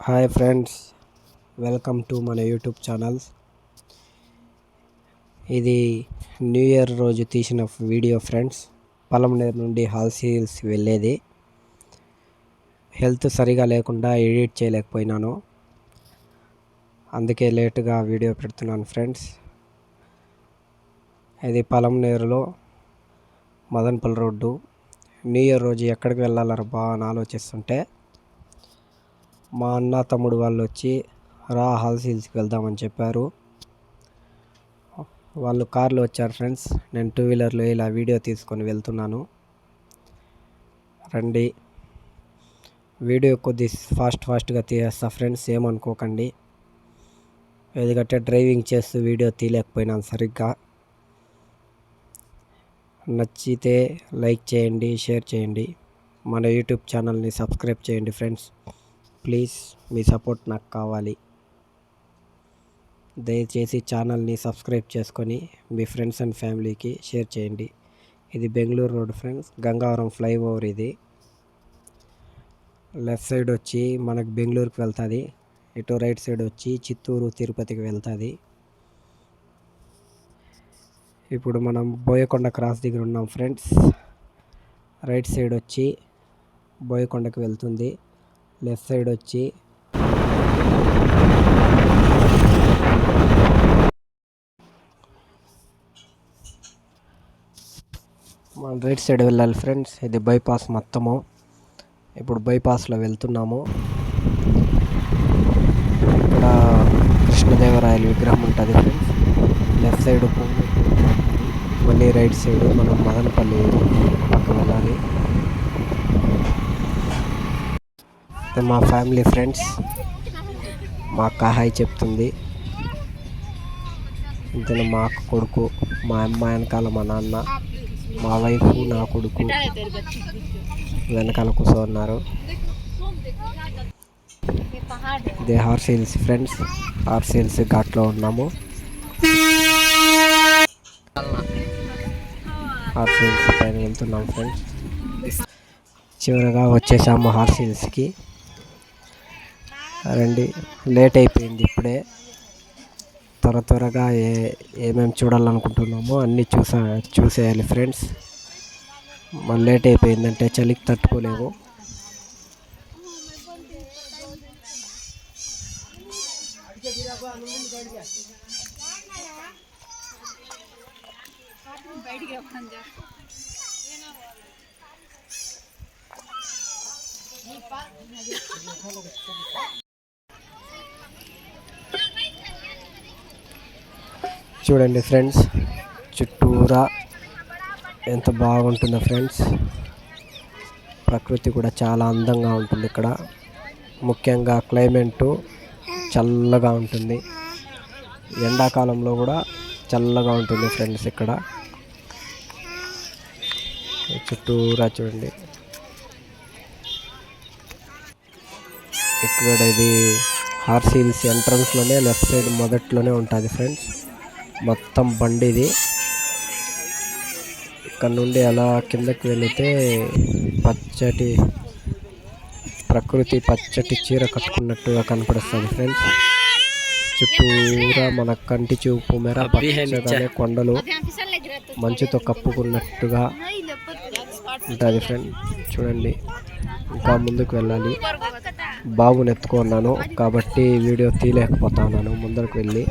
Hi friends welcome to మన YouTube channels ఇది new year రోజు తీసిన వీడియో ఫ్రెండ్స్. పలంనేరు నుండి హాల్స్ హిల్స్ వెళ్ళేది. హెల్త్ సరిగా లేకుండా ఎడిట్ చేయలేకపోయినాను. అందుకే లేటుగా వీడియో పెడుతున్నాను ఫ్రెండ్స్. ఇది పలంనేరులో మదన్పల్లి రోడ్డు. న్యూ ఇయర్ రోజు ఎక్కడికి వెళ్ళాలరా బా అని ఆలోచిస్తుంటే మా అన్న తమ్ముడు వాళ్ళు వచ్చి రా హాల్స్ హిల్స్కి వెళ్దామని చెప్పారు. వాళ్ళు కార్లో వచ్చారు ఫ్రెండ్స్. నేను టూ వీలర్లో ఇలా వీడియో తీసుకొని వెళ్తున్నాను. రండి. వీడియో కొద్ది ఫాస్ట్ ఫాస్ట్గా తీసేస్తా ఫ్రెండ్స్ ఏమనుకోకండి. ఎందుకంటే డ్రైవింగ్ చేస్తూ వీడియో తీయలేకపోయినాను సరిగ్గా. నచ్చితే లైక్ చేయండి షేర్ చేయండి. మన యూట్యూబ్ ఛానల్ని సబ్స్క్రైబ్ చేయండి ఫ్రెండ్స్. ప్లీజ్ మీ సపోర్ట్ నాకు కావాలి. దయచేసి ఛానల్ని సబ్స్క్రైబ్ చేసుకొని మీ ఫ్రెండ్స్ అండ్ ఫ్యామిలీకి షేర్ చేయండి. ఇది Bengaluru road friends Gangavaram flyover ఇది. లెఫ్ట్ సైడ్ వచ్చి మనకు బెంగళూరుకి వెళ్తుంది. ఇటు రైట్ సైడ్ వచ్చి చిత్తూరు తిరుపతికి వెళ్తుంది. ఇప్పుడు మనం బోయకొండ క్రాస్ దగ్గర ఉన్నాం ఫ్రెండ్స్. రైట్ సైడ్ వచ్చి బోయకొండకి వెళ్తుంది. లెఫ్ట్ సైడ్ వచ్చి. మనం రైట్ సైడ్ వెళ్ళాలి ఫ్రెండ్స్. ఇది బైపాస్ మొత్తము. ఇప్పుడు బైపాస్లో వెళ్తున్నాము. ఇక్కడ కృష్ణదేవరాయల విగ్రహం ఉంటుంది ఫ్రెండ్స్. లెఫ్ట్ సైడ్ మళ్ళీ రైట్ సైడ్ మనం మదనపల్లి పక్క వెళ్ళాలి. మా ఫ్యామిలీ ఫ్రెండ్స్. మా అక్క హాయ్ చెప్తుంది. ఇతను మా అక్క కొడుకు మా అమ్మ వెనకాల మా నాన్న మా వైఫ్ నా కొడుకు వెనకాల కూర్చోన్నారు. ఇదే horse hills friends. Horse hills ఘాట్లో ఉన్నాము. హార్స్ హిల్స్ పైన వెళ్తున్నాం ఫ్రెండ్స్. చివరగా వచ్చేసాము హార్స్ హిల్స్కి రండి. లేట్ అయిపోయింది ఇప్పుడే. త్వర త్వరగా ఏ ఏమేమి చూడాలనుకుంటున్నామో అన్నీ చూసా చూసేయాలి ఫ్రెండ్స్. మళ్ళీ లేట్ అయిపోయిందంటే చలికి తట్టుకోలేము. చూడండి ఫ్రెండ్స్ చుట్టూరా ఎంత బాగుంటుందో ఫ్రెండ్స్. ప్రకృతి కూడా చాలా అందంగా ఉంటుంది ఇక్కడ. ముఖ్యంగా క్లైమేటు చల్లగా ఉంటుంది. ఎండాకాలంలో కూడా చల్లగా ఉంటుంది ఫ్రెండ్స్ ఇక్కడ. చుట్టూరా చూడండి. ఇక్కడ ఇది హార్స్ హిల్స్ ఎంట్రన్స్లోనే లెఫ్ట్ సైడ్ మొదట్లోనే ఉంటుంది ఫ్రెండ్స్. మొత్తం బండి ఇది ఇక్కడ నుండి అలా కిందకి వెళితే పచ్చటి ప్రకృతి పచ్చటి చీర కట్టుకున్నట్టుగా కనపడుస్తుంది ఫ్రెండ్స్. చుట్టూరా మన కంటి చూపు మేర పచ్చగానే కొండలు మంచుతో కప్పుకున్నట్టుగా ఉంటుంది ఫ్రెండ్. చూడండి ఇంకా ముందుకు వెళ్ళాలి. బాబుని ఎత్తుకున్నాను కాబట్టి వీడియో తీయలేకపోతున్నాను. ముందరకు వెళ్ళి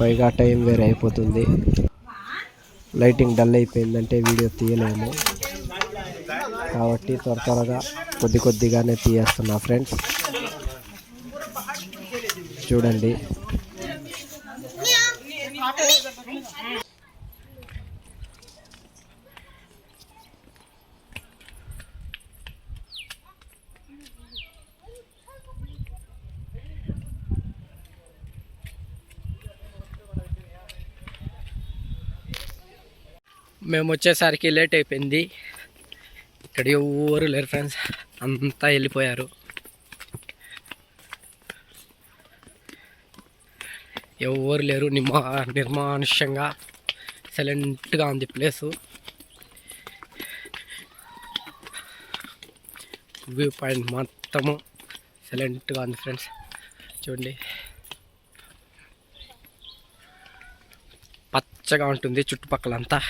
పైగా టైం వేరే అయిపోతుంది. లైటింగ్ డల్ అయిపోయిందంటే వీడియో తీయలేము. కాబట్టి త్వర త్వరగా కొద్ది కొద్దిగానే తీయేస్తున్నా ఫ్రెండ్స్. చూడండి. మేము వచ్చేసరికి లేట్ అయిపోయింది. ఇక్కడ ఎవరు లేరు ఫ్రెండ్స్ అంతా వెళ్ళిపోయారు. ఎవరు లేరు. నిమా నిర్మానుష్యంగా సైలెంట్గా ఉంది ప్లేసు వ్యూ పాయింట్ మొత్తము సైలెంట్గా ఉంది ఫ్రెండ్స్ చూడండి. పచ్చగా ఉంటుంది చుట్టుపక్కలంతా.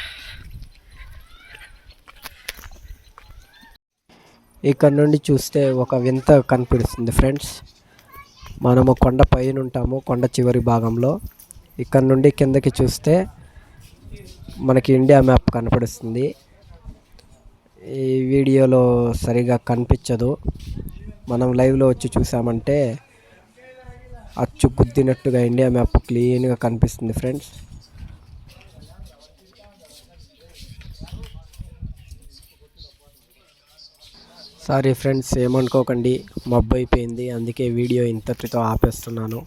ఇక్కడ నుండి చూస్తే ఒక వింత కనిపిస్తుంది ఫ్రెండ్స్. మనము కొండ పైన ఉంటాము కొండ చివరి భాగంలో. ఇక్కడ నుండి కిందకి చూస్తే మనకి ఇండియా మ్యాప్ కనపడుస్తుంది ఈ వీడియోలో సరిగా కనిపించదు. మనం లైవ్లో వచ్చి చూసామంటే అచ్చు గుద్దినట్టుగా ఇండియా మ్యాప్ క్లీన్గా కనిపిస్తుంది ఫ్రెండ్స్. సారీ ఫ్రెండ్స్ ఏమనుకోకండి మబ్బు అయిపోయింది అందుకే వీడియో ఇంతటితో ఆపేస్తున్నాను.